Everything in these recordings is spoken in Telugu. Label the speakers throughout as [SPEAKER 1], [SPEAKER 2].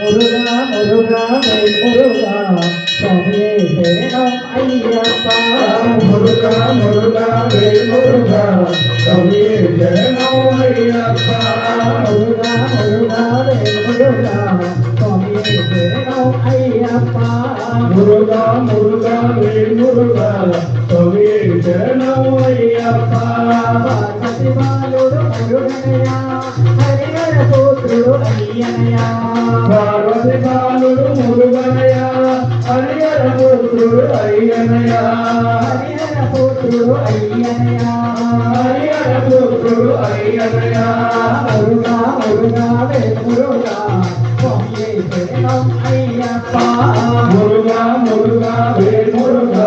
[SPEAKER 1] మురుగా మురుగా మురుగా
[SPEAKER 2] స్వామి శరణం అయ్యప్ప మురుగా మురుగా మురుగా స్వామి
[SPEAKER 1] శరణం అయ్యప్ప. మురుగా మురుగా మురుగా స్వామి శరణం
[SPEAKER 2] అయ్యప్ప మురుగా మురుగా మురుగా స్వామి శరణం అయ్యప్ప.
[SPEAKER 1] పార్వతి బాలుడు మురుగనయా హరిహర పోతుడు అయ్యనయా
[SPEAKER 2] పార్వతి బాలుడు మురుగనయ హరిహర పుత్రుడు అయ్యనయ
[SPEAKER 1] హరిహర పుత్రుడు అయ్యనయా
[SPEAKER 2] హరిహర పుత్రుడు అయ్యనయ
[SPEAKER 1] మురుగా మురుగా వే మురుగా స్వామియే శరణం అయ్యప్ప.
[SPEAKER 2] మురుగా మురుగా వేల్ మురుగా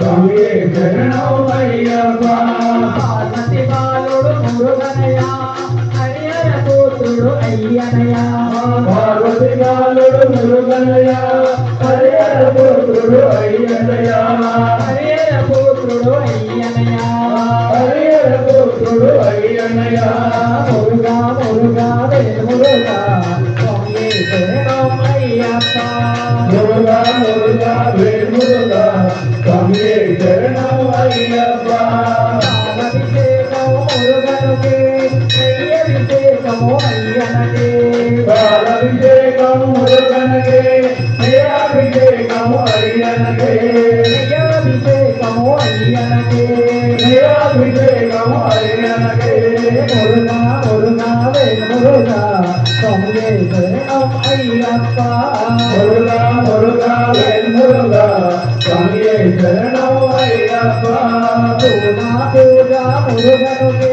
[SPEAKER 2] కవియే జననం అయ్యప్ప.
[SPEAKER 1] పార్వతి బాలుడు మురుగనయా హరిహర పుత్రుడు అయ్యనయా
[SPEAKER 2] పార్వతి బాలుడు మురుగనయ హరిహర పుత్రుడు అయ్యనయ
[SPEAKER 1] హరిహర పుత్రుడు అయ్యనయా
[SPEAKER 2] హరిహర పుత్రుడు అయ్యనయ
[SPEAKER 1] మురుగా మురుగా వే మురుగా స్వామియే శరణం అయ్యప్ప
[SPEAKER 2] మురుగా మురుగా వేల్ మురుగా కవియే జననం అయ్యప్ప
[SPEAKER 1] పాలభిషేకము మురుగనుకే నెయ్యభిషేకము అయ్యనకే
[SPEAKER 2] పాలభిషేకం మురుగనకే నిరాభిషేకము అయ్యనకే
[SPEAKER 1] నెయ్యభిషేకము అయ్యనకే
[SPEAKER 2] నిరాభిషేకము అయ్యనకే
[SPEAKER 1] మురుగా మురుగా వే మురుగా శరణం అయ్యప్ప.
[SPEAKER 2] మురుగా మురుగా వేల్ మురుగా జననం అయ్యప్ప.
[SPEAKER 1] పూజా పూజా మురుగనుకే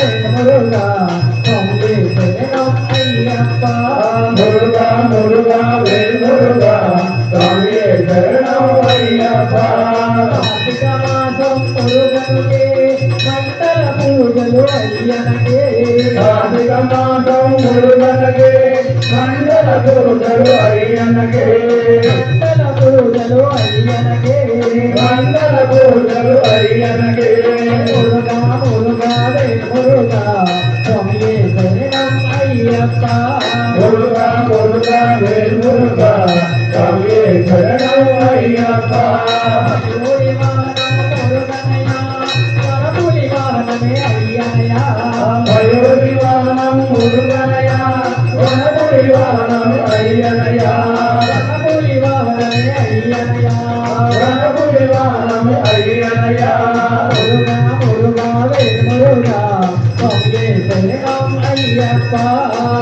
[SPEAKER 1] పూజలు అయ్యనకే కార్తీక మాసం మురుగనకే మండల పూజలు అయ్యనకే
[SPEAKER 2] మండల పూజలు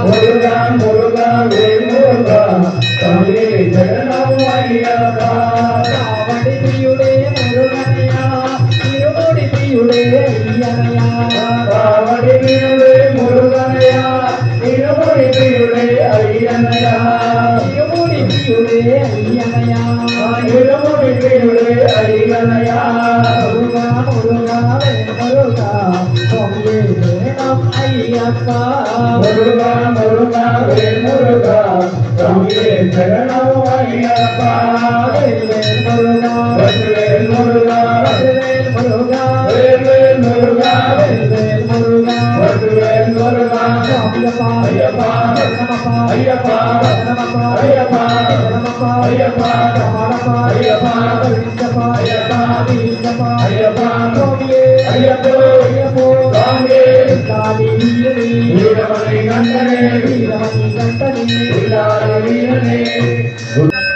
[SPEAKER 1] మురుగా మురుగా వే మురుగా స్వామియే శరణం అయ్యప్ప
[SPEAKER 2] మురుగా మురుగా వేల్ మురుగా కవియే జననం అయ్యప్ప వేల్ వేల్ మురుగా వదివేల్ మురుగా
[SPEAKER 1] వేల్ మురుగా
[SPEAKER 2] వేల్ వేల్ మురుగా
[SPEAKER 1] వేల్ వేల్ మురుగా
[SPEAKER 2] వదివేల్ మురుగా
[SPEAKER 1] స్వామియప్ప
[SPEAKER 2] అయ్యప్ప
[SPEAKER 1] నమః
[SPEAKER 2] అయ్యప్ప
[SPEAKER 1] నమః
[SPEAKER 2] అయ్యప్ప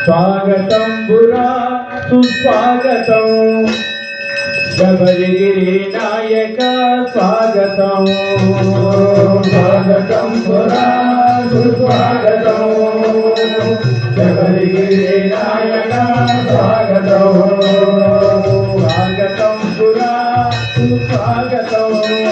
[SPEAKER 2] స్వాగతం బురా సుస్వాగతం. శబరిగిరి నాయక స్వాగతం స్వాగతం బురా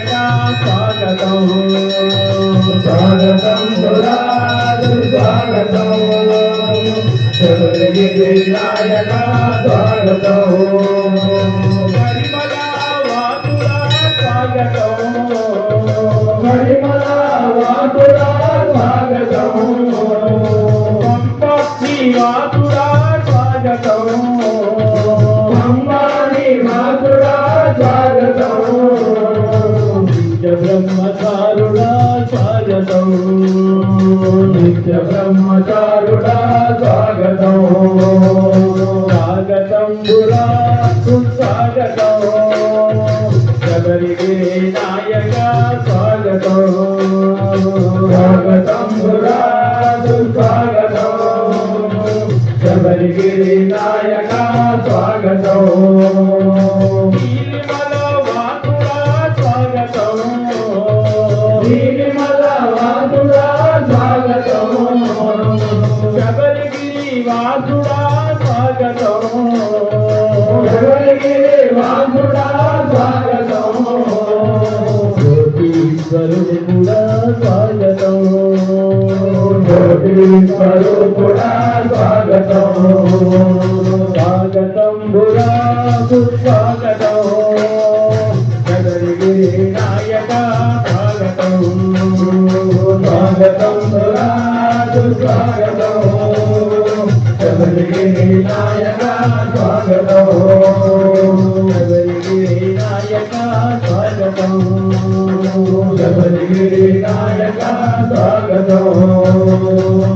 [SPEAKER 2] నాయక స్వాగతం స్వాగతం పురా సుస్వాగతం శబరిగిరి నాయక స్వాగతం
[SPEAKER 3] పరిమళ వాసుడా స్వాగతం పరిమళ వాసుడా స్వాగతం పంపి వాసుడా స్వాగతం పంపాని వాసుడా నిత్య బ్రహ్మచారుడా స్వాగతం. స్వాగతం బురా సుస్వాగతం. శబరిగిరి నాయక స్వాగతం. స్వాగతం బురా సుస్వాగతం. శబరిగిరి నాయక స్వాగతం. స్వాగతం స్వాగతం. బురా నాయక స్వాగతం. స్వాగతం బురా సుస్వాగతం శబరిగిరి నాయక స్వాగతం. శబరిగిరి నాయక స్వాగతం. శబరిగిరి నాయక స్వాగతం.